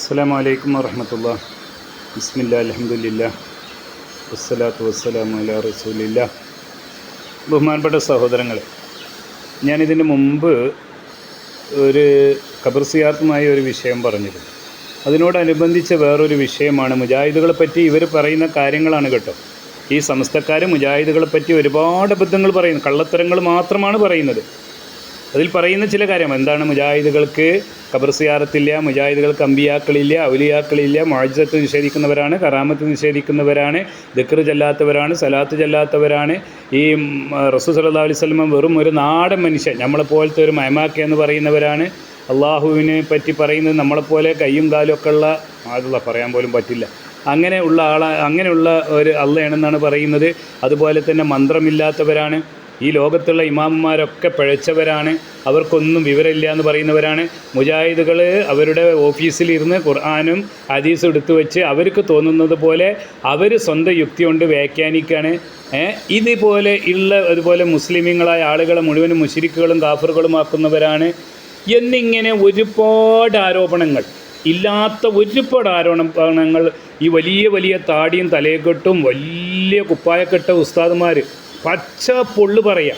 അസ്സാം വലൈക്കും വറഹമത്തുള്ള. ബിസ്മില്ല അലഹമുല്ല വസ്സലാത്തു വസ്സലാമു അല റസൂലില്ല ബഹുമാനപ്പെട്ട സഹോദരങ്ങളെ ഞാനിതിന് മുമ്പ് ഒരു ഖബർ സിയാർത്തുമായ ഒരു വിഷയം പറഞ്ഞിരുന്നു. അതിനോടനുബന്ധിച്ച് വേറൊരു വിഷയമാണ് മുജാഹിദുകളെ പറ്റി ഇവർ പറയുന്ന കാര്യങ്ങളാണ് കേട്ടോ. ഈ സംസ്ഥക്കാർ മുജാഹിദുകളെ പറ്റി ഒരുപാട് അബദ്ധങ്ങൾ പറയുന്നു. കള്ളത്തരങ്ങൾ മാത്രമാണ് പറയുന്നത്. അതിൽ പറയുന്ന ചില കാര്യം. എന്താണ് മുജാഹിദുകൾക്ക് ഖബർ സിയാറത്തില്ല മുജാഹിദുകൾക്ക് അമ്പിയാക്കളില്ല ഔലിയാക്കളില്ല മാജിസത്ത് നിഷേധിക്കുന്നവരാണ് കറാമത്ത് നിഷേധിക്കുന്നവരാണ് ദിക്ർ ചെല്ലാത്തവരാണ് സലാത്ത് ചെല്ലാത്തവരാണ്. ഈ റസൂ അലൈഹി വസല്ലം വെറും ഒരു നാടൻ മനുഷ്യൻ നമ്മളെപ്പോലത്തെ ഒരു മയമാക്ക എന്ന് പറയുന്നവരാണ്. അള്ളാഹുവിനെ പറ്റി പറയുന്നത് നമ്മളെപ്പോലെ കയ്യും കാലും ഒക്കെ ഉള്ള അതല്ല പറയാൻ പോലും പറ്റില്ല. അങ്ങനെ ഉള്ള ആള അങ്ങനെയുള്ള ഒരു അള്ളയാണെന്നാണ് പറയുന്നത്. അതുപോലെ തന്നെ മന്ത്രമില്ലാത്തവരാണ്. ഈ ലോകത്തുള്ള ഇമാമുമാരൊക്കെ പിഴച്ചവരാണ്. അവർക്കൊന്നും വിവരമില്ല എന്ന് പറയുന്നവരാണ്. മുജാഹിദുകൾ അവരുടെ ഓഫീസിലിരുന്ന് ഖുർആാനും ഹദീസും എടുത്തു വെച്ച് അവർക്ക് തോന്നുന്നത് പോലെ അവർ സ്വന്തം യുക്തി കൊണ്ട് വ്യാഖ്യാനിക്കുകയാണ് ഇതുപോലെ ഉള്ള അതുപോലെ മുസ്ലിമീങ്ങളായ ആളുകളെ മുഴുവനും മുഷിരിക്കുകളും കാഫറുകളും ആക്കുന്നവരാണ്. എന്നിങ്ങനെ ഒരുപാട് ആരോപണങ്ങൾ ഇല്ലാത്ത ഒരുപാട് ആരോപണങ്ങൾ ഈ വലിയ വലിയ താടിയും തലയെക്കെട്ടും വലിയ കുപ്പായക്കെട്ട ഉസ്താദുമാർ പച്ച പൊള്ളു പറയാം.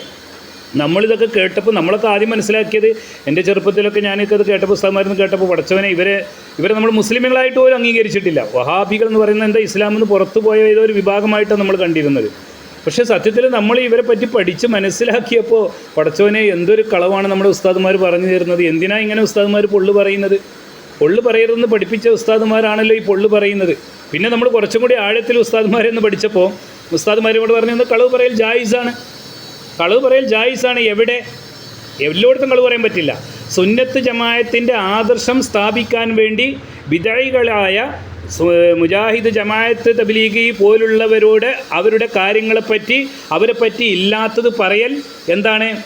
നമ്മളിതൊക്കെ കേട്ടപ്പോൾ നമ്മളൊക്കെ ആദ്യം മനസ്സിലാക്കിയത് എന്റെ ചെറുപ്പത്തിലൊക്കെ ഞാനൊക്കെ അത് കേട്ടപ്പോൾ പുസ്തകമായിരുന്നു കേട്ടപ്പോൾ പഠിച്ചവനെ ഇവരെ ഇവരെ നമ്മൾ മുസ്ലിമുകളായിട്ട് പോലും അംഗീകരിച്ചിട്ടില്ല. വഹാബികൾ എന്ന് പറയുന്നത് എന്താ ഇസ്ലാമിൽ നിന്ന് പുറത്തു പോയ ഏതോ ഒരു വിഭാഗമായിട്ടാണ് നമ്മൾ കണ്ടിരുന്നത്. പക്ഷേ സത്യത്തിൽ നമ്മൾ ഇവരെ പറ്റി പഠിച്ച് മനസ്സിലാക്കിയപ്പോൾ പഠിച്ചവനെ എന്തൊരു കളവാണ് നമ്മുടെ ഉസ്താദുമാർ പറഞ്ഞു തരുന്നത് എന്തിനാ ഇങ്ങനെ ഉസ്താദുമാർ പൊള്ളു പറയുന്നത്? പൊള്ളു പറയരുതെന്ന് പഠിപ്പിച്ച ഉസ്താദുമാരാണല്ലോ ഈ പൊള്ളു പറയുന്നത്. പിന്നെ നമ്മൾ കുറച്ചും കൂടി ആഴത്തിൽ ഉസ്താദുമാരെന്ന് പഠിച്ചപ്പോൾ ഉസ്താദുമാരോട് പറഞ്ഞു കളവ് പറയൽ ജായിസാണ്? കളവ് പറയൽ ജായിസാണ്. എവിടെ? എല്ലായിടത്തും കളവ് പറയാൻ പറ്റില്ല. സുന്നത്ത് ജമായത്തിന്റെ ആദർശം സ്ഥാപിക്കാൻ വേണ്ടി വിദായികളായ മുജാഹിദ് ജമായത്ത് തബ്ലീഗി പോലുള്ളവരോട് അവരുടെ കാര്യങ്ങളെപ്പറ്റി അവരെ പറ്റി ഇല്ലാത്തത് പറയൽ എന്താണ്?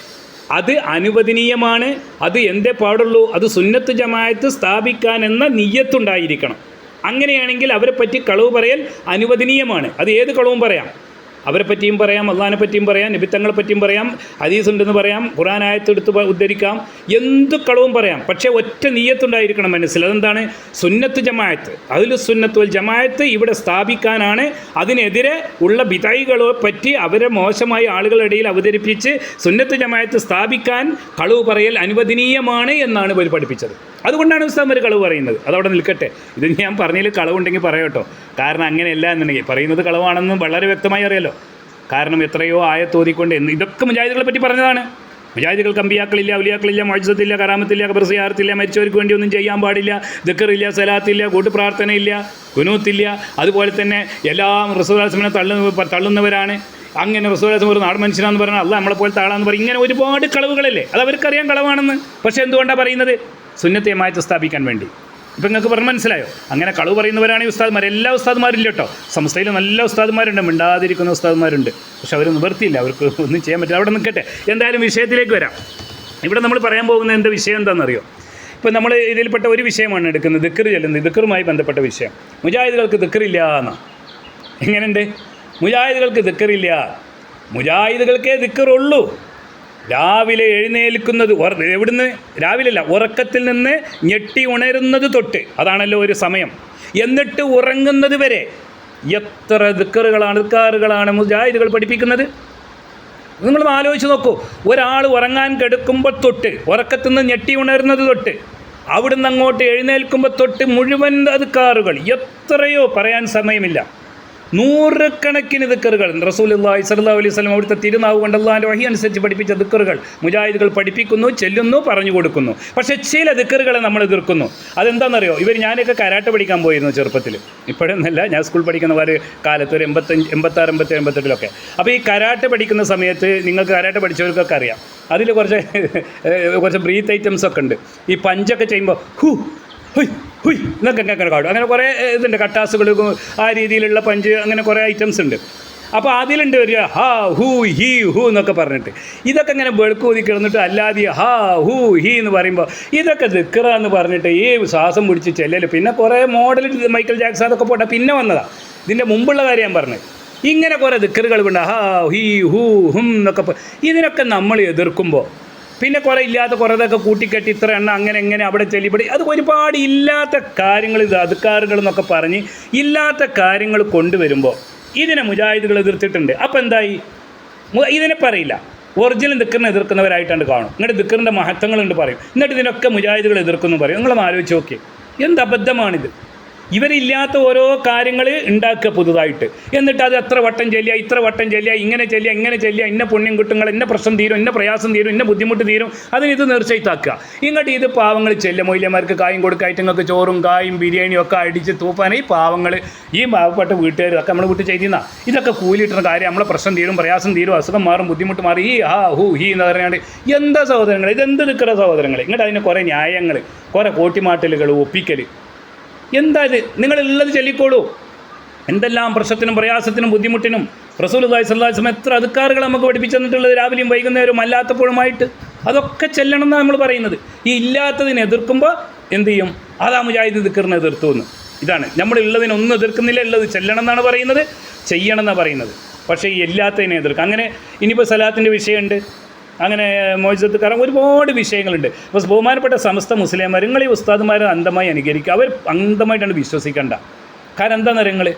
അത് അനുവദനീയമാണ്. അത് എന്തേ പാടുള്ളൂ? അത് സുന്നത്ത് ജമായത്ത് സ്ഥാപിക്കാൻ എന്ന നിയ്യത്തുണ്ടായിരിക്കണം അങ്ങനെയാണെങ്കിൽ അവരെ പറ്റി കളവ് പറയൽ അനുവദനീയമാണ്. അത് ഏത് കളവും പറയാം? അവരെ പറ്റിയും പറയാം അള്ളഹാനെ പറ്റിയും പറയാം നിബിത്തങ്ങളെ പറ്റിയും പറയാം ഹദീസ് ഉണ്ടെന്ന് പറയാം പ- ഉദ്ധരിക്കാം എന്ത് കളവും പറയാം. പക്ഷേ ഒറ്റ നീയത്തുണ്ടായിരിക്കണം മനസ്സിൽ. അതെന്താണ്? സുന്നത്ത് ജമായത്ത് അതിൽ സുന്നത്ത് ജമായത്ത് ഇവിടെ സ്ഥാപിക്കാനാണ്. അതിനെതിരെ ഉള്ള ബിതായികളെ പറ്റി അവരെ മോശമായി ആളുകളുടെ ഇടയിൽ അവതരിപ്പിച്ച് സുന്നത്ത് ജമായത്ത് സ്ഥാപിക്കാൻ കളവ് പറയൽ അനുവദനീയമാണ് എന്നാണ് ഇവർ പഠിപ്പിച്ചത്. അതുകൊണ്ടാണ് ഉസ്താദ്മാർ കളവ് പറയുന്നത്. അതവിടെ നിൽക്കട്ടെ. ഇത് ഞാൻ പറഞ്ഞതിൽ കളവുണ്ടെങ്കിൽ പറയട്ടോ കാരണം അങ്ങനെയല്ല എന്നുണ്ടെങ്കിൽ. പറയുന്നത് കളവാണെന്ന് വളരെ വ്യക്തമായി അറിയാലോ. കാരണം എത്രയോ ആയത്തോതിക്കൊണ്ട് എന്ന് ഇതൊക്കെ മുജാഹിദുകളെ പറ്റി പറഞ്ഞതാണ്. മുജാഹിദുകൾക്ക് അമ്പിയാക്കളില്ല ഔലിയാക്കളില്ല മൊയ്സത്തില്ല കറാമത്തില്ല കബർസിയാർത്തില്ല മരിച്ചവർക്ക് വേണ്ടി ഒന്നും ചെയ്യാൻ പാടില്ല ദിക്കറില്ല സലാത്തില്ല കൂട്ടുപ്രാർത്ഥനയില്ല കുനൂത്തില്ല. അതുപോലെ തന്നെ എല്ലാം റസൂലാസ്മിനെ തള്ളു തള്ളുന്നവരാണ്. അങ്ങനെ റസൂലാസ്മ ഒരു നാട് മനുഷ്യനാന്ന് പറഞ്ഞാൽ അല്ല നമ്മളെ പോലെ താളാന്ന് പറയും. ഇങ്ങനെ ഒരുപാട് കളവുകളല്ലേ? അത് അവർക്കറിയാൻ കളവാണെന്ന്. പക്ഷേ എന്തുകൊണ്ടാണ് പറയുന്നത്? സുന്നത്തെ മാറ്റി സ്ഥാപിക്കാൻ വേണ്ടി. ഇപ്പം നിങ്ങൾക്ക് പറഞ്ഞ് മനസ്സിലായോ? അങ്ങനെ കളവ് പറയുന്നവരാണ് ഈ ഉസ്താദ്മാർ എല്ലാ ഉസ്താദ്മാരില്ല കേട്ടോ. സംസ്ഥയിൽ നല്ല ഉസ്താദ്മാരുണ്ട് മിണ്ടാതിരിക്കുന്ന ഉസ്താദ്മാരുണ്ട്. പക്ഷെ അവർ നിവർത്തിയില്ല അവർക്ക് ഒന്നും ചെയ്യാൻ പറ്റില്ല. അവിടെ നിൽക്കട്ടെ. എന്തായാലും വിഷയത്തിലേക്ക് വരാം. ഇവിടെ നമ്മൾ പറയാൻ പോകുന്ന എന്താ വിഷയം എന്താണെന്നറിയോ? ഇപ്പം നമ്മൾ ഇതിൽപ്പെട്ട ഒരു വിഷയമാണ് എടുക്കുന്നത്. ദിക്കർ ചെല്ലുന്നത്. ദിക്കറുമായി ബന്ധപ്പെട്ട വിഷയം. മുജാഹിദുകൾക്ക് ദിക്കറില്ല എന്നാണ് എങ്ങനെയുണ്ട്? മുജാഹിദുകൾക്ക് ദിക്കറില്ല മുജാഹിദുകൾക്കേ ദിക്കറുള്ളൂ രാവിലെ എഴുന്നേൽക്കുന്നത് എവിടുന്ന്? രാവിലെ അല്ല ഉറക്കത്തിൽ നിന്ന് ഞെട്ടി ഉണരുന്നത് തൊട്ട്. അതാണല്ലോ ഒരു സമയം. എന്നിട്ട് ഉറങ്ങുന്നത് വരെ എത്ര ദിക്കറുകളാണ് ദിക്കാറുകളാണ് മുജാഹിദുകൾ പഠിപ്പിക്കുന്നത്? നിങ്ങൾ ആലോചിച്ച് നോക്കൂ. ഒരാൾ ഉറങ്ങാൻ കിടക്കുമ്പോൾ തൊട്ട് ഉറക്കത്തിൽ നിന്ന് ഞെട്ടി ഉണരുന്നത് തൊട്ട് അവിടുന്ന് അങ്ങോട്ട് എഴുന്നേൽക്കുമ്പോൾ തൊട്ട് മുഴുവൻ അതുക്കാറുകൾ എത്രയോ പറയാൻ സമയമില്ല. നൂറുകണക്കിന് ദിക്കറുകൾ. റസൂൽ അള്ളാഹി സല്ലാ അലൈഹി സ്വലം അവിടുത്തെ തിരുനാവ് കൊണ്ട് അള്ളാഹിന്റെ വഹി അനുസരിച്ച് പഠിപ്പിച്ച ദിക്കറുകൾ മുജാഹിദുകൾ പഠിപ്പിക്കുന്നു ചെല്ലുന്നു പറഞ്ഞു കൊടുക്കുന്നു. പക്ഷേ ചില ദിക്കറുകളെ നമ്മൾ എതിർക്കുന്നു. അതെന്താണെന്നറിയോ ഇവർ ഞാനൊക്കെ കരാട്ട പഠിക്കാൻ പോയിരുന്നു ചെറുപ്പത്തിൽ. ഇപ്പോഴൊന്നല്ല ഞാൻ സ്കൂൾ പഠിക്കുന്ന പഠിക്കുന്നവർ കാലത്ത് ഒരു എൺപത്തഞ്ച് എൺപത്താറ് എൺപത്തി എൺപത്തെട്ടിലൊക്കെ. അപ്പോൾ ഈ കരാട്ട പഠിക്കുന്ന സമയത്ത് നിങ്ങൾക്ക് കരാട്ട പഠിച്ചവർക്കൊക്കെ അറിയാം. അതിൽ കുറച്ച് കുറച്ച് ബ്രീത്ത് ഐറ്റംസ് ഒക്കെ ഉണ്ട്. ഈ പഞ്ചൊക്കെ ചെയ്യുമ്പോൾ ഹു ഹുയ് ഹുയ് എന്നൊക്കെ അങ്ങനെ കാടും അങ്ങനെ കുറേ ഇതുണ്ട് കട്ടാസുകൾ ആ രീതിയിലുള്ള പഞ്ച് അങ്ങനെ കുറേ ഐറ്റംസ് ഉണ്ട്. അപ്പോൾ അതിലുണ്ട് ഒരു ഹാ ഹൂ ഹീ ഹൂ എന്നൊക്കെ പറഞ്ഞിട്ട്. ഇതൊക്കെ ഇങ്ങനെ വെളുക്കൂതി കിടന്നിട്ട് അല്ലാതെ ഹാ ഹൂ ഹീ എന്ന് പറയുമ്പോൾ ഇതൊക്കെ ദിക്കറ എന്ന് പറഞ്ഞിട്ട് ഈ ശ്വാസം പിടിച്ച് ചെല്ലല്. പിന്നെ കുറേ മോഡൽ മൈക്കൽ ജാക്സൺ അതൊക്കെ പോട്ടെ പിന്നെ വന്നതാണ് ഇതിന്റെ മുമ്പുള്ള കാര്യം ഞാൻ പറഞ്ഞത് ഇങ്ങനെ കുറേ ദിക്കറുകൾ ഉണ്ട്. ഹാ ഹീ ഹൂ ഹും എന്നൊക്കെ ഇതിനൊക്കെ നമ്മൾ എതിർക്കുമ്പോൾ പിന്നെ കുറേ ഇല്ലാത്ത കുറേതൊക്കെ കൂട്ടിക്കെട്ടി ഇത്ര എണ്ണ അങ്ങനെ എങ്ങനെ അവിടെ ചെല്ലിപ്പടി അത് ഒരുപാട് ഇല്ലാത്ത കാര്യങ്ങൾ ഇത് അധികാരികൾ എന്നൊക്കെ പറഞ്ഞ് ഇല്ലാത്ത കാര്യങ്ങൾ കൊണ്ടുവരുമ്പോൾ ഇതിനെ മുജാഹിദുകൾ എതിർത്തിട്ടുണ്ട്. അപ്പോൾ എന്തായി? ഇതിനെ പറയില്ല. ഒറിജിനൽ ദിക്കറിനെ എതിർക്കുന്നവരായിട്ടാണ് കാണും. എന്നിട്ട് ദിക്കറിന്റെ മഹത്വങ്ങളുണ്ട് പറയും. എന്നിട്ട് ഇതിനൊക്കെ മുജാഹിദുകൾ എതിർക്കുന്നു പറയും. നിങ്ങളൊന്ന് ആലോചിച്ച് നോക്കിയേ. എന്ത് അബദ്ധമാണിത്? ഇവരില്ലാത്ത ഓരോ കാര്യങ്ങൾ ഉണ്ടാക്കുക പുതുതായിട്ട്. എന്നിട്ട് അത് എത്ര വട്ടം ചെല്ലുക ഇത്ര വട്ടം ചെല്ലുക ഇങ്ങനെ ചെല്ലുക ഇങ്ങനെ ചെല്ലുക ഇന്ന പുണ്യം കിട്ടുങ്ങൾ ഇന്ന പ്രശ്നം തീരും ഇന്ന പ്രയാസം തീരും ഇന്ന ബുദ്ധിമുട്ട് തീരും അതിന് ഇത് നേർച്ചയിത്താക്കുക ഇങ്ങോട്ട് ഇത് പാവങ്ങൾ ചെല്ലുക മൊയ്യന്മാർക്ക് കായും കൊടുക്കായിട്ട് നിങ്ങൾക്ക് ചോറും കായും ബിരിയാണിയും ഒക്കെ അടിച്ച് തൂപ്പാൻ ഈ പാവങ്ങൾ ഈ പാവപ്പെട്ട വീട്ടുകാരൊക്കെ നമ്മൾ വീട്ടിൽ ചെയ്തിരുന്ന. ഇതൊക്കെ കൂലിയിട്ടുന്ന കാര്യം നമ്മളെ പ്രശ്നം തീരും പ്രയാസം തീരും അസുഖം മാറും ബുദ്ധിമുട്ട് മാറും. ഈ ഹാ ഹൂ ഹി എന്ന് പറഞ്ഞാണ്ട് എന്താ സഹോദരങ്ങൾ ഇതെന്ത് നിൽക്കുന്ന സഹോദരങ്ങൾ ഇങ്ങോട്ട് അതിന് കുറേ ന്യായങ്ങൾ കുറേ കോട്ടിമാട്ടലുകൾ ഒപ്പിക്കൽ എന്താ ഇത് നിങ്ങളുള്ളത് ചൊല്ലിക്കോളൂ. എന്തെല്ലാം പ്രശ്നത്തിനും പ്രയാസത്തിനും ബുദ്ധിമുട്ടിനും റസൂൽ സ്വല്ലാസ്ലം എത്ര അധികാറുകൾ നമുക്ക് പഠിപ്പിച്ചു തന്നിട്ടുള്ളത് രാവിലെയും വൈകുന്നേരവും അല്ലാത്തപ്പോഴുമായിട്ട്? അതൊക്കെ ചെല്ലണം എന്നാണ് നമ്മൾ പറയുന്നത്. ഈ ഇല്ലാത്തതിനെ എതിർക്കുമ്പോൾ എന്ത് ചെയ്യും? അതാ മുജാഹിദ് ദിക്കറിനെ എതിർത്തു എന്ന്. ഇതാണ്. നമ്മൾ ഉള്ളതിനൊന്നും എതിർക്കുന്നില്ല ഉള്ളത് ചെല്ലണം എന്നാണ് പറയുന്നത് ചെയ്യണം എന്നാണ് പറയുന്നത്. പക്ഷേ ഈ ഇല്ലാത്തതിനെ എതിർക്കുക. അങ്ങനെ ഇനിയിപ്പോൾ സലാത്തിന്റെ വിഷയമുണ്ട്. അങ്ങനെ മോചിതത്ത് കാരണം ഒരുപാട് വിഷയങ്ങളുണ്ട്. അപ്പോൾ ബഹുമാനപ്പെട്ട സമസ്ത മുസ്ലിംമാർ നിങ്ങൾ ഈ ഉസ്താദുമാരെ അന്ധമായി അനുകരിക്കുക. അവർ അന്ധമായിട്ടാണ് വിശ്വസിക്കേണ്ട. കാരണം എന്താ നിങ്ങൾ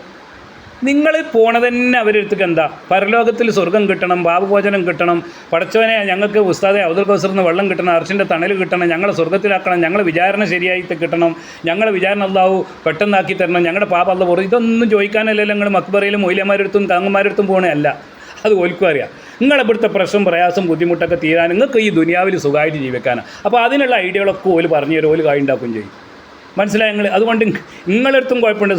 നിങ്ങൾ പോണത് തന്നെ അവരെടുത്തേക്ക് എന്താ? പരലോകത്തിൽ സ്വർഗം കിട്ടണം ബാബുഭോജനം കിട്ടണം പടച്ചവനെ ഞങ്ങൾക്ക് ഉസ്താദെ അബ്ദുൽ കൗസറിന് വെള്ളം കിട്ടണം അർച്ചിന്റെ തണൽ കിട്ടണം ഞങ്ങളെ സ്വർഗത്തിലാക്കണം ഞങ്ങളെ വിചാരണ ശരിയായിട്ട് കിട്ടണം ഞങ്ങളെ വിചാരണ അള്ളാഹു പെട്ടെന്നാക്കി തരണം ഞങ്ങളുടെ പാപ അല്ല പുറത്ത് ഇതൊന്നും ചോദിക്കാനല്ലല്ലോ നിങ്ങൾ മക്ബറയിലും മൊയിലമാരെടുത്തും കാങ്ങന്മാരടുത്തും പോകണേ അല്ല. അത് ഓൽക്കും അറിയാം. നിങ്ങളെ ഇവിടുത്തെ പ്രശ്നം പ്രയാസം ബുദ്ധിമുട്ടൊക്കെ തീരാൻ നിങ്ങൾക്ക് ഈ ദുനിയാവിൽ സുഖമായിട്ട് ജീവിക്കാനാണ് അപ്പോൾ അതിനുള്ള ഐഡിയകളൊക്കെ ഓൽ പറഞ്ഞു തരും ഓൽ കായ് ചെയ്യും. മനസ്സിലായി നിങ്ങൾ അതുകൊണ്ട് നിങ്ങളെടുത്തും കുഴപ്പമുണ്ട്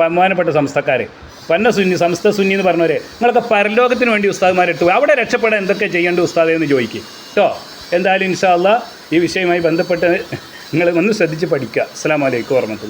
ബഹുമാനപ്പെട്ട സംസ്ഥക്കാരെ. പന്ന സുന്നി സംസ്ഥ സുന്നി എന്ന് പറഞ്ഞവരെ നിങ്ങളൊക്കെ പരലോകത്തിന് വേണ്ടി ഉസ്താദ്മാരെടുത്തു അവിടെ രക്ഷപ്പെടാൻ എന്തൊക്കെ ചെയ്യേണ്ട ഉസ്താദേ എന്ന് ചോദിക്കും. കേട്ടോ എന്തായാലും ഇൻഷാ അള്ളാ ഈ വിഷയവുമായി ബന്ധപ്പെട്ട് നിങ്ങൾ ഒന്ന് ശ്രദ്ധിച്ച് പഠിക്കുക. അസ്സാം വലൈക്കും വർഹമത്തുള്ള